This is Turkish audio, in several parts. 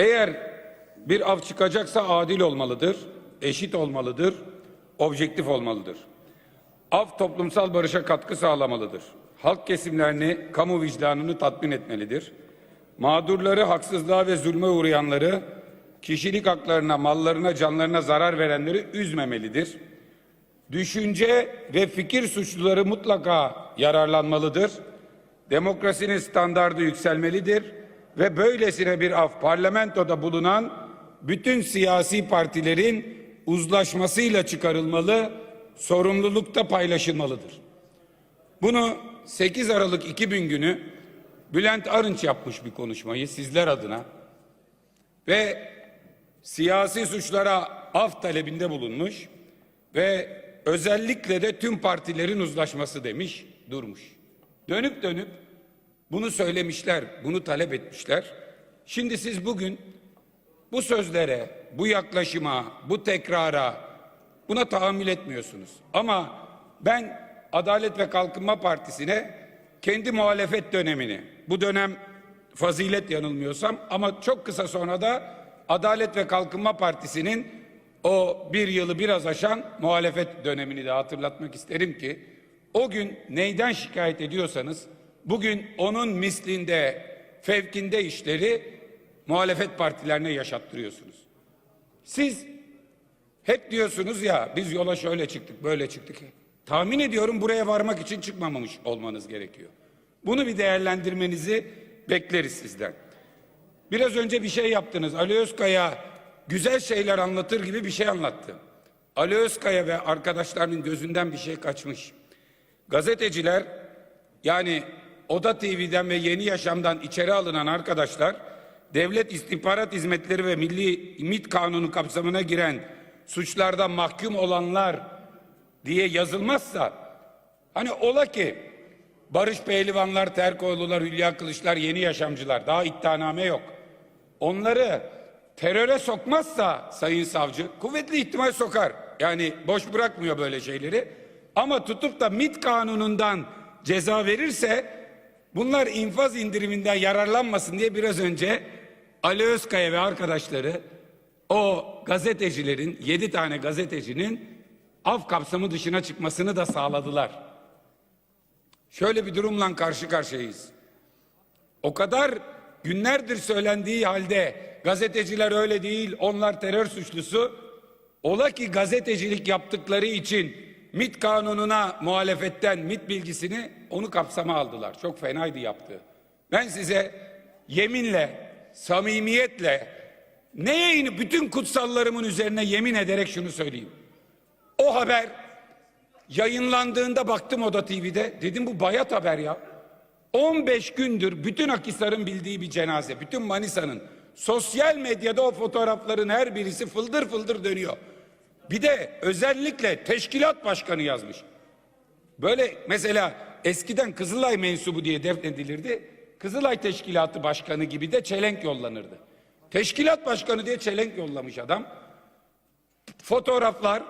Eğer bir av çıkacaksa adil olmalıdır, eşit olmalıdır, objektif olmalıdır. Av toplumsal barışa katkı sağlamalıdır. Halk kesimlerini, kamu vicdanını tatmin etmelidir. Mağdurları, haksızlığa ve zulme uğrayanları, kişilik haklarına, mallarına, canlarına zarar verenleri üzmemelidir. Düşünce ve fikir suçluları mutlaka yararlanmalıdır. Demokrasinin standardı yükselmelidir ve böylesine bir af parlamentoda bulunan bütün siyasi partilerin uzlaşmasıyla çıkarılmalı, sorumlulukta paylaşılmalıdır. Bunu 8 Aralık 2000 günü Bülent Arınç yapmış bir konuşmayı sizler adına ve siyasi suçlara af talebinde bulunmuş ve özellikle de tüm partilerin uzlaşması demiş, durmuş. Dönüp dönüp bunu söylemişler, bunu talep etmişler. Şimdi siz bugün bu sözlere, bu yaklaşıma, bu tekrara buna tahammül etmiyorsunuz. Ama ben Adalet ve Kalkınma Partisi'ne kendi muhalefet dönemini, bu dönem fazilet yanılmıyorsam ama çok kısa sonra da Adalet ve Kalkınma Partisi'nin o bir yılı biraz aşan muhalefet dönemini de hatırlatmak isterim ki o gün neyden şikayet ediyorsanız bugün onun mislinde fevkinde işleri muhalefet partilerine yaşattırıyorsunuz. Siz hep diyorsunuz ya biz yola şöyle çıktık böyle çıktık. Tahmin ediyorum buraya varmak için çıkmamamış olmanız gerekiyor. Bunu bir değerlendirmenizi bekleriz sizden. Biraz önce bir şey yaptınız. Ali Özkaya güzel şeyler anlatır gibi bir şey anlattı. Ali Özkaya ve arkadaşlarının gözünden bir şey kaçmış. Gazeteciler yani Oda TV'den ve Yeni Yaşam'dan içeri alınan arkadaşlar Devlet İstihbarat Hizmetleri ve Milli MİT Kanunu kapsamına giren suçlardan mahkum olanlar diye yazılmazsa hani ola ki Barış Pehlivanlar, Terkoğlular, Hülya Kılıçlar, Yeni Yaşamcılar daha iddianame yok. Onları teröre sokmazsa sayın savcı kuvvetli ihtimal sokar. Yani boş bırakmıyor böyle şeyleri. Ama tutup da MİT kanunundan ceza verirse bunlar infaz indiriminden yararlanmasın diye biraz önce Ali Özkaya ve arkadaşları o gazetecilerin yedi tane gazetecinin af kapsamı dışına çıkmasını da sağladılar. Şöyle bir durumla karşı karşıyayız. O kadar günlerdir söylendiği halde gazeteciler öyle değil, onlar terör suçlusu. Ola ki gazetecilik yaptıkları için MIT kanununa muhalefetten MIT bilgisini onu kapsama aldılar. Çok fenaydı yaptı. Ben size yeminle, samimiyetle, ne yayını bütün kutsallarımın üzerine yemin ederek şunu söyleyeyim. O haber yayınlandığında baktım Oda TV'de. Dedim bu bayat haber ya. 15 gündür bütün Akisar'ın bildiği bir cenaze. Bütün Manisa'nın. Sosyal medyada o fotoğrafların her birisi fıldır fıldır dönüyor. Bir de özellikle teşkilat başkanı yazmış. Böyle mesela eskiden Kızılay mensubu diye defnedilirdi. Kızılay Teşkilatı Başkanı gibi de çelenk yollanırdı. Teşkilat başkanı diye çelenk yollamış adam. Fotoğraflar,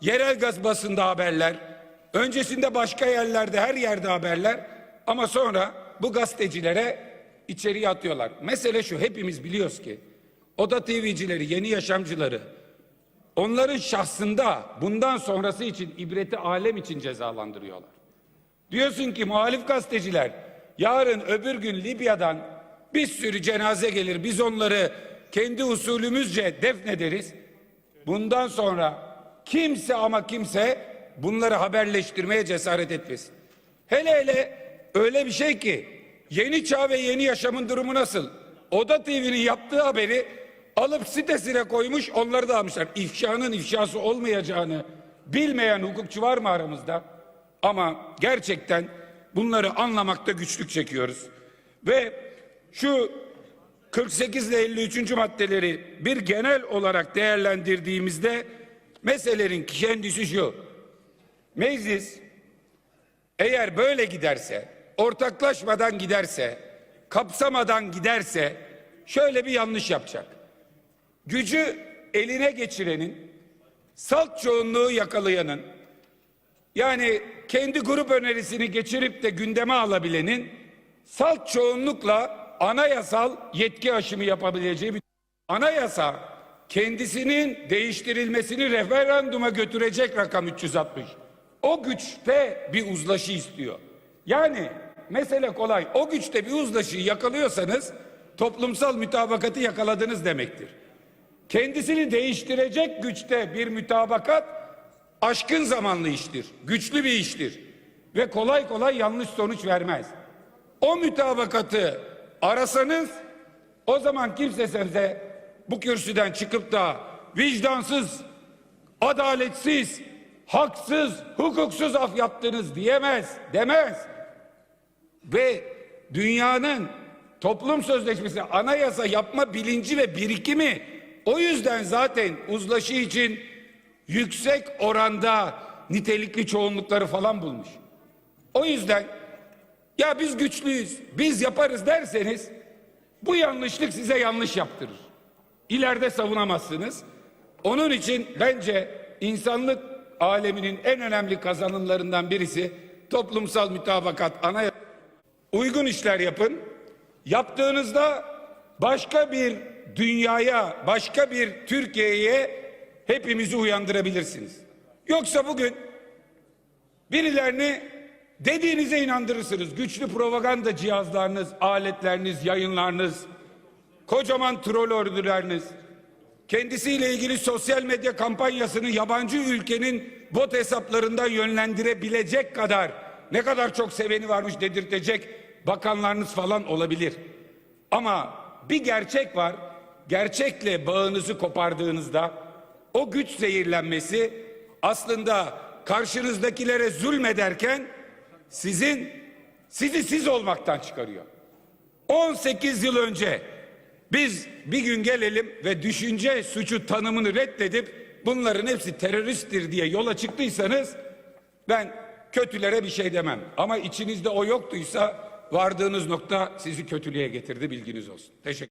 yerel gaz basında haberler, öncesinde başka yerlerde her yerde haberler ama sonra bu gazetecilere içeriye atıyorlar. Mesele şu hepimiz biliyoruz ki Oda TV'cileri, yeni yaşamcıları onların şahsında bundan sonrası için ibreti alem için cezalandırıyorlar. Diyorsun ki muhalif gazeteciler yarın öbür gün Libya'dan bir sürü cenaze gelir biz onları kendi usulümüzce defnederiz. Bundan sonra kimse ama kimse bunları haberleştirmeye cesaret etmesin. Hele hele öyle bir şey ki yeni çağ ve yeni yaşamın durumu nasıl? Oda TV'nin yaptığı haberi alıp sitesine koymuş onları da almışlar. İfşanın ifşası olmayacağını bilmeyen hukukçu var mı aramızda? Ama gerçekten bunları anlamakta güçlük çekiyoruz. Ve şu 48 ile 53. maddeleri bir genel olarak değerlendirdiğimizde meselelerin kendisi şu. Meclis eğer böyle giderse, ortaklaşmadan giderse, kapsamadan giderse şöyle bir yanlış yapacak. Gücü eline geçirenin, salt çoğunluğu yakalayanın, yani kendi grup önerisini geçirip de gündeme alabilenin salt çoğunlukla anayasal yetki aşımı yapabileceği bir Anayasa kendisinin değiştirilmesini referanduma götürecek rakam 360. O güçte bir uzlaşı istiyor. Yani mesele kolay. O güçte bir uzlaşıyı yakalıyorsanız toplumsal mütabakatı yakaladınız demektir. Kendisini değiştirecek güçte bir mütabakat aşkın zamanlı iştir. Güçlü bir iştir. Ve kolay kolay yanlış sonuç vermez. O mütabakatı arasanız o zaman kimse size bu kürsüden çıkıp da vicdansız, adaletsiz, haksız, hukuksuz af yaptınız diyemez, demez. Ve dünyanın toplum sözleşmesi, anayasa yapma bilinci ve birikimi o yüzden zaten uzlaşı için yüksek oranda nitelikli çoğunlukları falan bulmuş. O yüzden ya biz güçlüyüz, biz yaparız derseniz bu yanlışlık size yanlış yaptırır. İleride savunamazsınız. Onun için bence insanlık aleminin en önemli kazanımlarından birisi toplumsal mütabakat, anayasa. Uygun işler yapın. Yaptığınızda başka bir dünyaya, başka bir Türkiye'ye hepimizi uyandırabilirsiniz. Yoksa bugün birilerini dediğinize inandırırsınız. Güçlü propaganda cihazlarınız, aletleriniz, yayınlarınız, kocaman troll ordularınız, kendisiyle ilgili sosyal medya kampanyasını yabancı ülkenin bot hesaplarından yönlendirebilecek kadar ne kadar çok seveni varmış dedirtecek bakanlarınız falan olabilir. Ama bir gerçek var. Gerçekle bağınızı kopardığınızda o güç zehirlenmesi aslında karşınızdakilere zulmederken sizin sizi siz olmaktan çıkarıyor. 18 yıl önce biz bir gün gelelim ve düşünce suçu tanımını reddedip bunların hepsi teröristtir diye yola çıktıysanız ben kötülere bir şey demem. Ama içinizde o yoktuysa vardığınız nokta sizi kötülüğe getirdi bilginiz olsun. Teşekkür